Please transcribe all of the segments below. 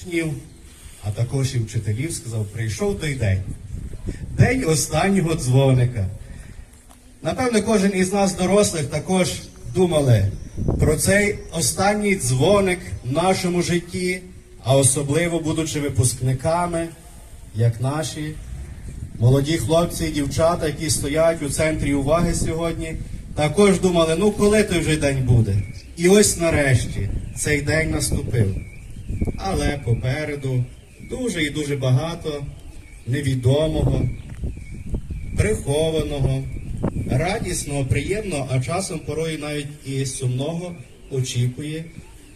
учнів, а також і вчителів, сказав, прийшов той день. День останнього дзвоника. Напевно, кожен із нас, дорослих, також думали про цей останній дзвоник в нашому житті, а особливо будучи випускниками, як наші молоді хлопці і дівчата, які стоять у центрі уваги сьогодні, також думали, ну коли той вже день буде. І ось нарешті цей день наступив. Але попереду дуже і дуже багато невідомого, прихованого, радісного, приємного, а часом порою навіть і сумного очікує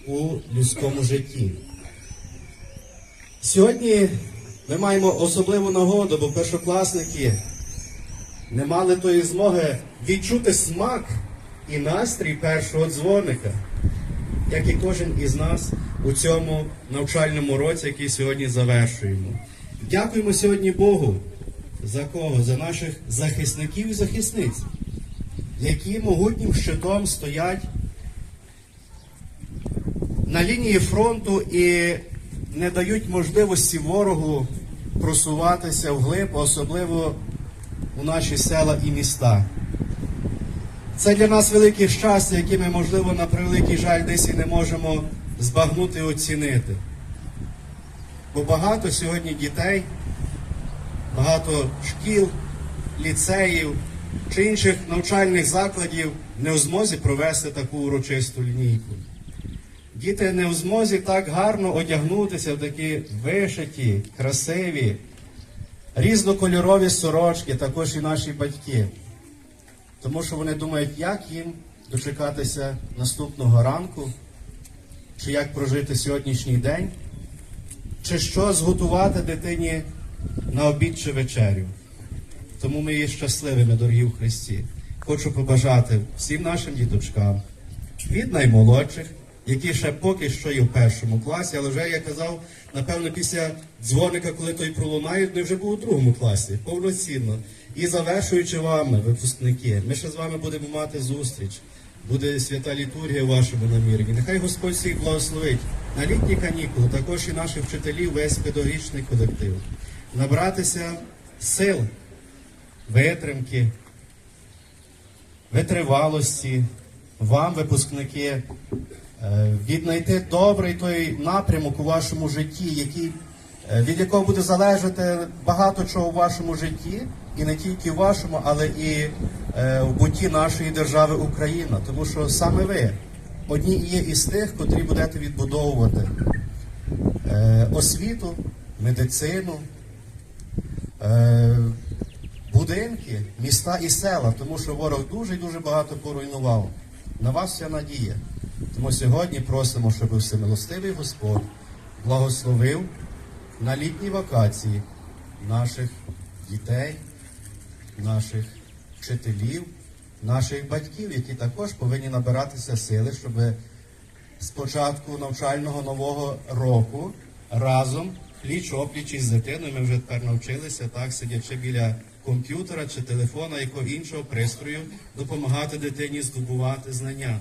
у людському житті. Сьогодні ми маємо особливу нагоду, бо першокласники не мали тої змоги відчути смак і настрій першого дзвоника, як і кожен із нас у цьому навчальному році, який сьогодні завершуємо. Дякуємо сьогодні Богу за кого? За наших захисників і захисниць, які могутнім щитом стоять на лінії фронту і не дають можливості ворогу просуватися вглиб, особливо у наші села і міста. Це для нас велике щастя, яке ми, можливо, на превеликий жаль десь і не можемо збагнути і оцінити. Бо багато сьогодні дітей, багато шкіл, ліцеїв чи інших навчальних закладів не в змозі провести таку урочисту лінійку. Діти не в змозі так гарно одягнутися в такі вишиті, красиві, різнокольорові сорочки, також і наші батьки. Тому що вони думають, як їм дочекатися наступного ранку, чи як прожити сьогоднішній день, чи що зготувати дитині на обід чи вечерю. Тому ми є щасливими, дорогі в Христі. Хочу побажати всім нашим діточкам від наймолодших, які ще поки що є в першому класі, але вже я казав, напевно, після дзвоника, коли той пролунає, вони вже був у другому класі, повноцінно. І завершуючи вами, випускники, ми ще з вами будемо мати зустріч. Буде свята літургія вашому наміренні. Нехай Господь всіх благословить на літні канікули, також і наших вчителів, весь педагогічний колектив. Набратися сил, витримки, витривалості, вам, випускники, е, віднайти добрий той напрямок у вашому житті, який, від якого буде залежати багато чого в вашому житті, і не тільки в вашому, але і е, в буті нашої держави Україна. Тому що саме ви одні є із тих, котрі будете відбудовувати е, освіту, медицину. Е, будинки, міста і села, тому що ворог дуже і дуже багато поруйнував. На вас вся надія. Тому сьогодні просимо, щоб всемилостивий Господь благословив на літні вакації наших дітей, наших вчителів, наших батьків, які також повинні набиратися сили, щоб з початку навчального нового року разом пліч опліч із дитиною. Ми вже тепер навчилися, так сидячи біля комп'ютера чи телефона, якого іншого пристрою, допомагати дитині здобувати знання.